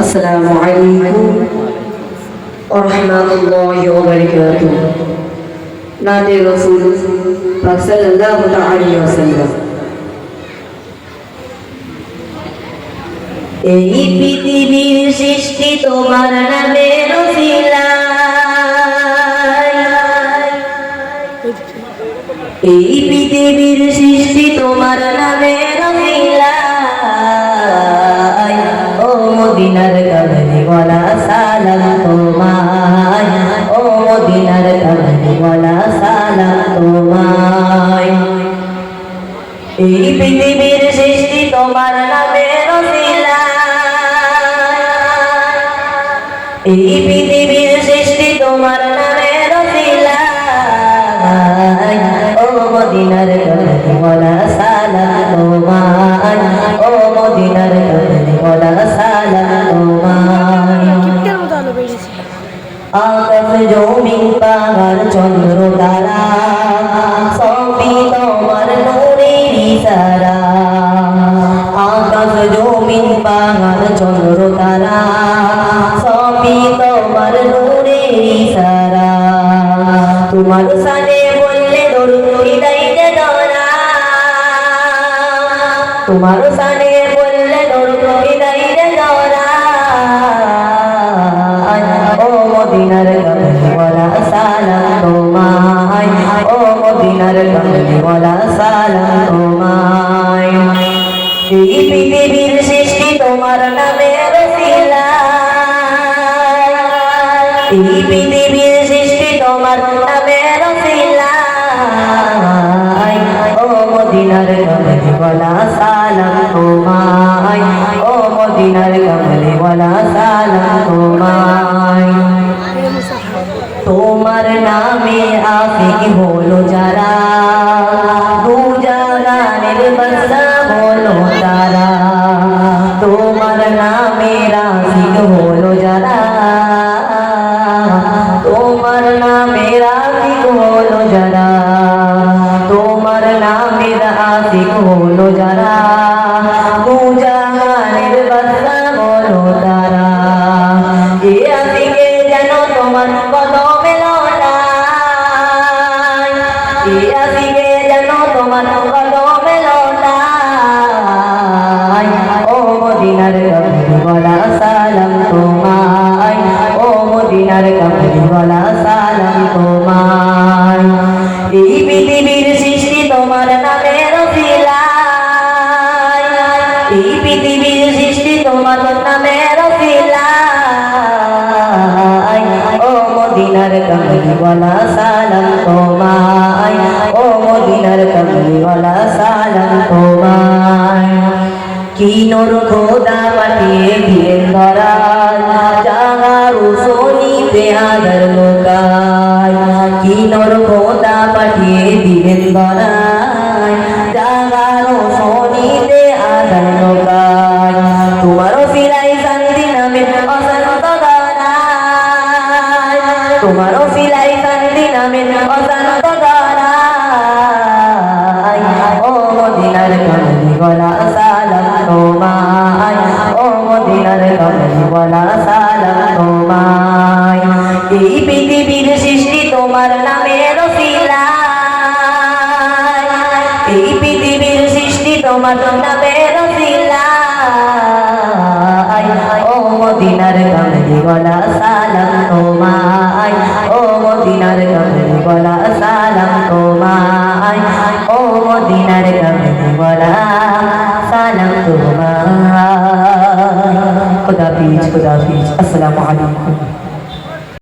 السلام عليكم ورحمة الله وبركاته নাতে রসুল সাল্লাল্লাহু আলাইহি ওয়াসাল্লাম এই পৃথিবীর সৃষ্টি তোমার নামে এই পৃথিবীর সৃষ্টি তোমার নামে মদিনার বলা সালাম তোমায়। ও মদিনার বলা সালাম তোমায়। এই পৃথিবীর সৃষ্টি তোমার নামে এই পৃথিবীর সৃষ্টি তোমার নামে ও মদিনার বলা সালাম তোমায়। ও মদিনার পাহাড় চন্দ্র তারা, সবই তোমার নূরের ইশারা। আকাশ, জমিন, পাহাড়, চন্দ্র তারা, সবই তোমার নূরের ইশারা। তোমার সানে বললে দরুদ হৃদয়তে ধরা। তোমার সানে ও মদিনার বলা সালাম তোমায় এই পৃথিবীর সৃষ্টি তোমার নামে রসিলা এই পৃথিবীর সৃষ্টি তোমার নামে রসিলা ও মদিনার বলা সালাম তোমায় ও মদিনার বলা সালাম তোমায় তোমার নামে আফিক হলো যারা? দু জাগানের বসা হলো তারা। তোমার নামে রাফিক হলো যারা। তোমার নামে রাফিক হলো যারা। তোমার নামে রাফিক হলো যারা। দু সালাম তোমায় এই পৃথিবীর সৃষ্টি তোমার নামে রসিলায় এই পৃথিবীর সৃষ্টি তোমার নামে রসিলায় ও মদিনার কমলি বলা সালাম তোমায় ও মদিনার কমলি বলা সালাম তোমায় কি নোর খোদা পাঠিয়ে দিলেন পাঠিয়ে দিলেন গলায়। যাহার সোনিতে আদর লোকায় তোমারও ফিরাই শান্তি নামে অসন্ত ধরায় তোমারও ফিরাই শান্তি নামে ধরায় এই পৃথিবীর সৃষ্টি তোমার নামে রসিলায় ও মদিনার কমলি বলা সালাম তোমায়। ও মদিনার কমলি বলা সালাম তোমায়। ও মদিনার কমলি বলা সালাম তোমায়। খুদা হাফিজ খুদা হাফিজ। আসসালামু আলাইকুম।